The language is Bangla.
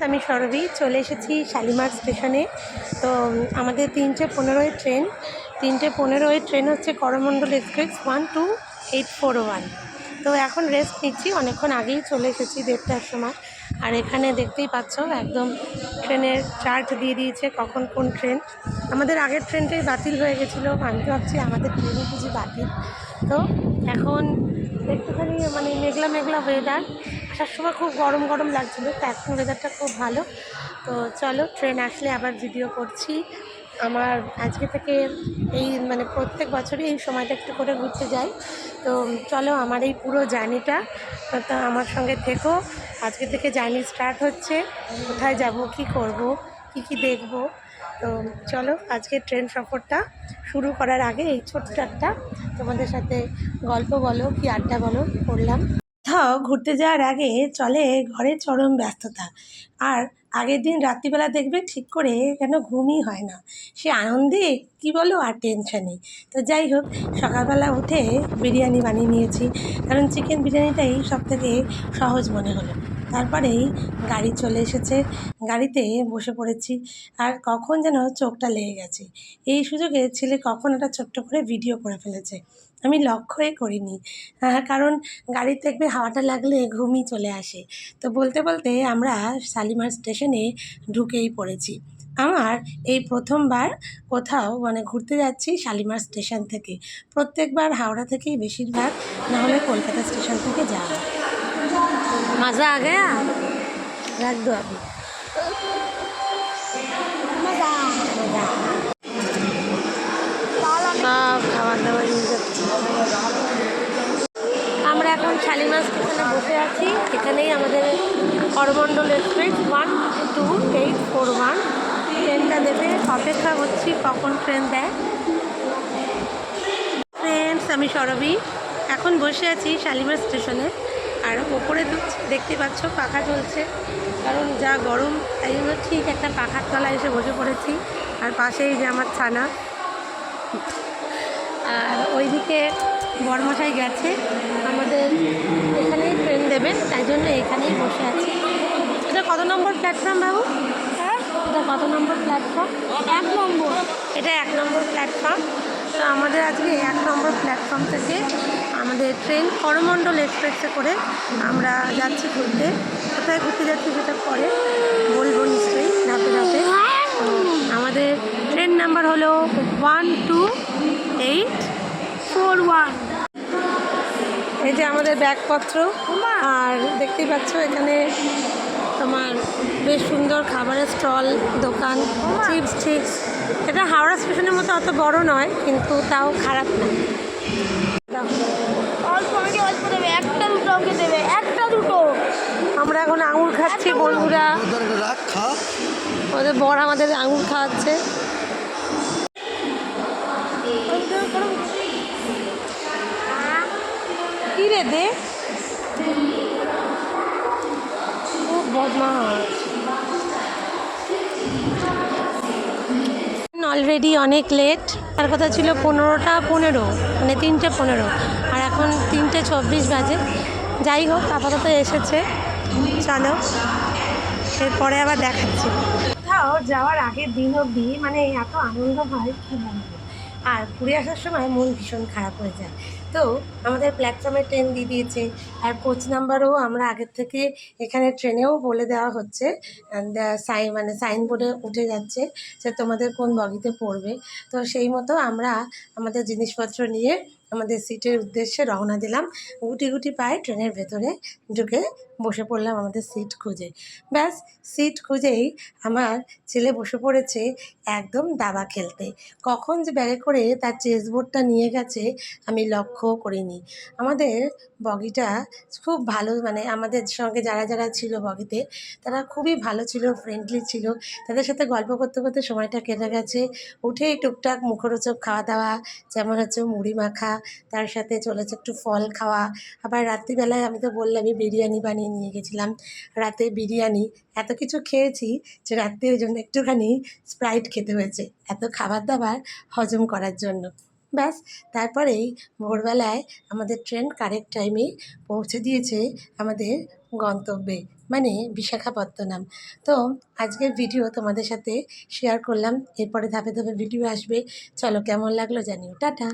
আমি সরবি, চলে এসেছি শালিমার স্টেশনে। তো আমাদের তিনটে পনেরোয় ট্রেন। তিনটে পনেরোয় ট্রেন হচ্ছে Coromandel express one, two, eight, four one. তো, এখন রেস্ট নিচ্ছি। অনেকক্ষণ আগেই চলে এসেছি দেড়টার সময়। আর এখানে দেখতেই পাচ্ছ, একদম ট্রেনের চার্ট দিয়ে দিয়েছে কখন কোন ট্রেন। আমাদের আগের ট্রেনটাই বাতিল হয়ে গেছিল। আমি ভাবছি আমাদের ট্রেনও কিছু বাতিল। তো, এখন একটুখানি মানে মেঘলা মেঘলা ওয়েদার আসার সময় খুব গরম গরম লাগছিল, তো এখন ওয়েদারটা খুব ভালো। তো চলো ট্রেন আসলে আবার ভিডিও করছি। আমার আজকে থেকে এই মানে প্রত্যেক বছরই এই সময়টা একটু করে ঘুরতে যাই। তো চলো, আমার এই পুরো জার্নিটা তো আমার সঙ্গে থেকো। আজকে থেকে জার্নি স্টার্ট হচ্ছে, কোথায় যাব, কি করব, কি কি দেখব। তো চলো, আজকে ট্রেন সফরটা শুরু করার আগে এই ছোট্ট একটা তোমাদের সাথে গল্প বলো, কি আড্ডা বলো করলাম কোথাও ঘুরতে যাওয়ার আগে চলে ঘরে চরম ব্যস্ততা। আর আগের দিন রাত্রিবেলা দেখবে ঠিক করে কেন ঘুমই হয় না। সে আনন্দে কি বলো আর টেনশানে তো যাই হোক, সকালবেলা উঠে বিরিয়ানি বানিয়ে নিয়েছি। কারণ চিকেন বিরিয়ানিটাই সব থেকে সহজ মনে হলো। তারপরেই গাড়ি চলে এসেছে। গাড়িতে বসে পড়েছি। আর কখন যেন চোখটা লেগে গেছে। এই সুযোগে ছেলে কখন একটা ছোট্ট করে ভিডিও করে ফেলেছে। আমি লক্ষ্যই করিনি। হ্যাঁ, কারণ গাড়িতে দেখবে হাওয়াটা লাগলে ঘুমই চলে আসে। তো বলতে বলতে আমরা শালিমার স্টেশনে ঢুকেই পড়েছি। আমার এই প্রথমবার কোথাও মানে ঘুরতে যাচ্ছি শালিমার স্টেশন থেকে। প্রত্যেকবার হাওড়া থেকেই বেশিরভাগ নাহলে কলকাতা স্টেশন থেকে যাওয়া। মজা আ গয়া? রাখ দো আপনি মজা সব খাবার দাবার নিয়ে যাচ্ছি আমরা এখন শালিমার স্টেশনে বসে আছি। এখানেই আমাদের Coromandel express one two eight four one ট্রেনটা দেবে অপেক্ষা করছি কখন ট্রেন দেয়। ফ্রেন্ডস আমি সরবি। এখন বসে আছি শালিমার স্টেশনে। আর ওপরে দেখতে পাচ্ছ পাখা চলছে। কারণ যা গরম, তাই জন্য ঠিক একটা পাখার তলায় এসে বসে পড়েছি। আর পাশেই যে আমার ছানা। আর ওইদিকে বরমশাই গেছে। আমাদের এখানেই ট্রেন দেবেন তাই জন্য এখানেই বসে আছি। এটা কত নম্বর প্ল্যাটফর্ম বাবু? হ্যাঁ? এটা কত নম্বর প্ল্যাটফর্ম এক নম্বর। এটা এক নম্বর প্ল্যাটফর্ম তো আমাদের আজকে এক নম্বর প্ল্যাটফর্ম থেকে আমাদের ট্রেন করমণ্ডল এক্সপ্রেসে করে আমরা যাচ্ছি ঘুরতে। কোথায় ঘুরতে যাচ্ছি সেটা পরে বলব নিশ্চয়ই ধাপে ধাপে। আমাদের ট্রেন নাম্বার হলো one two eight four one. এই যে আমাদের ব্যাগপত্র। আর দেখতেই পাচ্ছ এখানে তোমার বেশ সুন্দর খাবারের স্টল দোকান চিপস টিপস এটা হাওড়া স্টেশনের মতো অত বড় নয় কিন্তু তাও খারাপ না। আমরা এখন আঙুর খাচ্ছি বন্ধুরা। ওদের বর আমাদের আঙুর খাওয়াচ্ছে কি রে দে। অলরেডি অনেক লেট তার কথা ছিল পনেরোটা পনেরো মানে তিনটে পনেরো। আর এখন তিনটে চব্বিশ বাজে। যাই হোক, আপাতত এসেছে। চলো, এরপরে আবার দেখাচ্ছি। কোথাও যাওয়ার আগের দিন অবধি মানে এত আনন্দ হয়, কী বলব? আর ঘুরে আসার সময় মন ভীষণ খারাপ হয়ে যায়। তো আমাদের প্ল্যাটফর্মে ট্রেন দিয়ে দিয়েছে। আর কোচ নাম্বারও আমরা আগের থেকে এখানে ট্রেনেও বলে দেওয়া হচ্ছে। সাই মানে সাইনবোর্ডে উঠে যাচ্ছে যে তোমাদের কোন বগিতে পড়বে। তো সেই মতো আমরা আমাদের জিনিসপত্র নিয়ে আমাদের সিটের উদ্দেশ্যে রওনা দিলাম। গুটি গুটি পায়ে ট্রেনের ভেতরে ঢুকে বসে পড়লাম আমাদের সিট খুঁজে। ব্যাস, সিট খুঁজেই আমার ছেলে বসে পড়েছে একদম দাবা খেলতে। কখন যে ব্যাগে করে তার চেসবোর্ডটা নিয়ে গেছে আমি লক্ষ্য করিনি। আমাদের বগিটা খুব ভালো মানে আমাদের সঙ্গে যারা যারা ছিল বগিতে, তারা খুবই ভালো ছিল ফ্রেন্ডলি ছিল। তাদের সাথে গল্প করতে করতে সময়টা কেটে গেছে। উঠেই টুকটাক মুখরোচক খাওয়া দাওয়া, যেমন হচ্ছে মুড়ি মাখা তার সাথে চলেছে একটু ফল খাওয়া। আবার রাত্রিবেলায় আমি তো বললামই বিরিয়ানি বানিয়ে নিয়ে গেছিলাম। রাতে বিরিয়ানি, এত কিছু খেয়েছি যে রাত্রে ওই জন্য একটুখানি স্প্রাইট খেতে হয়েছে। এত খাবার দাবার হজম করার জন্য। ব্যাস, তারপরেই ভোরবেলায় আমাদের ট্রেন কারেক্ট টাইমে পৌঁছে দিয়েছে আমাদের গন্তব্যে মানে বিশাখাপত্তনম। তো আজকের ভিডিও তোমাদের সাথে শেয়ার করলাম। এরপরে ধাপে ধাপে ভিডিও আসবে। চলো কেমন লাগল জানিও। টাটা!